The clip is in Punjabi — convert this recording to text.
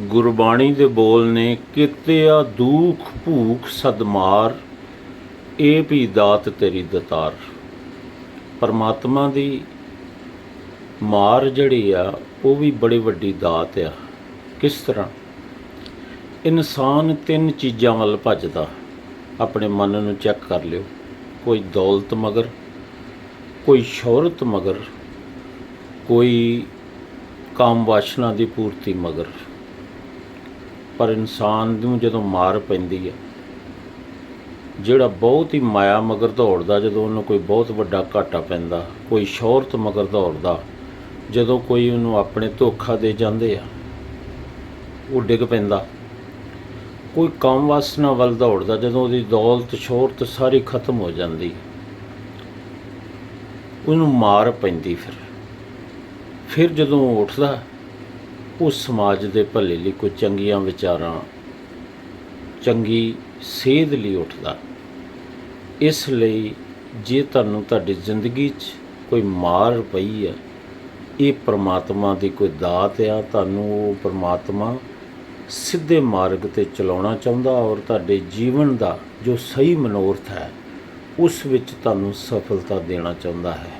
ਗੁਰਬਾਣੀ ਦੇ ਬੋਲ ਨੇ ਕਿਤਿਆ ਦੁਖ ਭੂਖ ਸਦਮਾਰ ਇਹ ਵੀ ਦਾਤ ਤੇਰੀ ਦਤਾਰ। ਪਰਮਾਤਮਾ ਦੀ ਮਾਰ ਜਿਹੜੀ ਆ, ਉਹ ਵੀ ਬੜੀ ਵੱਡੀ ਦਾਤ ਆ। ਕਿਸ ਤਰ੍ਹਾਂ? ਇਨਸਾਨ ਤਿੰਨ ਚੀਜ਼ਾਂ ਵੱਲ ਭੱਜਦਾ। ਆਪਣੇ ਮਨ ਨੂੰ ਚੈੱਕ ਕਰ ਲਿਓ। ਕੋਈ ਦੌਲਤ ਮਗਰ, ਕੋਈ ਸ਼ੋਹਰਤ ਮਗਰ, ਕੋਈ ਕਾਮ ਵਾਸ਼ਨਾ ਦੀ ਪੂਰਤੀ ਮਗਰ। ਪਰ ਇਨਸਾਨ ਨੂੰ ਜਦੋਂ ਮਾਰ ਪੈਂਦੀ ਹੈ, ਜਿਹੜਾ ਬਹੁਤ ਹੀ ਮਾਇਆ ਮਗਰ ਦੌੜਦਾ, ਜਦੋਂ ਉਹਨੂੰ ਕੋਈ ਬਹੁਤ ਵੱਡਾ ਘਾਟਾ ਪੈਂਦਾ, ਕੋਈ ਸ਼ੋਹਰਤ ਮਗਰ ਦੌੜਦਾ, ਜਦੋਂ ਕੋਈ ਉਹਨੂੰ ਆਪਣੇ ਧੋਖਾ ਦੇ ਜਾਂਦੇ ਆ, ਉਹ ਡਿੱਗ ਪੈਂਦਾ। ਕੋਈ ਕਾਮ ਵਾਸਨਾ ਵੱਲ ਦੌੜਦਾ, ਜਦੋਂ ਉਹਦੀ ਦੌਲਤ, ਸ਼ੋਹਰਤ ਸਾਰੀ ਖਤਮ ਹੋ ਜਾਂਦੀ ਉਹਨੂੰ ਮਾਰ ਪੈਂਦੀ ਫਿਰ। ਫਿਰ ਜਦੋਂ ਉਹ ਉੱਠਦਾ ਉਹ ਸਮਾਜ ਦੇ ਭਲੇ ਲਈ ਕੋਈ ਚੰਗੀਆਂ ਵਿਚਾਰਾਂ, ਚੰਗੀ ਸੇਧ ਲਈ ਉੱਠਦਾ। ਇਸ ਲਈ ਜੇ ਤੁਹਾਨੂੰ ਤੁਹਾਡੀ ਜ਼ਿੰਦਗੀ 'ਚ ਕੋਈ ਮਾਰ ਪਈ ਹੈ, ਇਹ ਪ੍ਰਮਾਤਮਾ ਦੀ ਕੋਈ ਦਾਤ ਆ, ਤੁਹਾਨੂੰ ਉਹ ਪ੍ਰਮਾਤਮਾ ਸਿੱਧੇ ਮਾਰਗ ਤੇ ਚਲਾਉਣਾ ਚਾਹੁੰਦਾ ਔਰ ਤੁਹਾਡੇ ਜੀਵਨ ਦਾ ਜੋ ਸਹੀ ਮਨੋਰਥ ਹੈ, ਉਸ ਵਿੱਚ ਤੁਹਾਨੂੰ ਸਫਲਤਾ ਦੇਣਾ ਚਾਹੁੰਦਾ ਹੈ।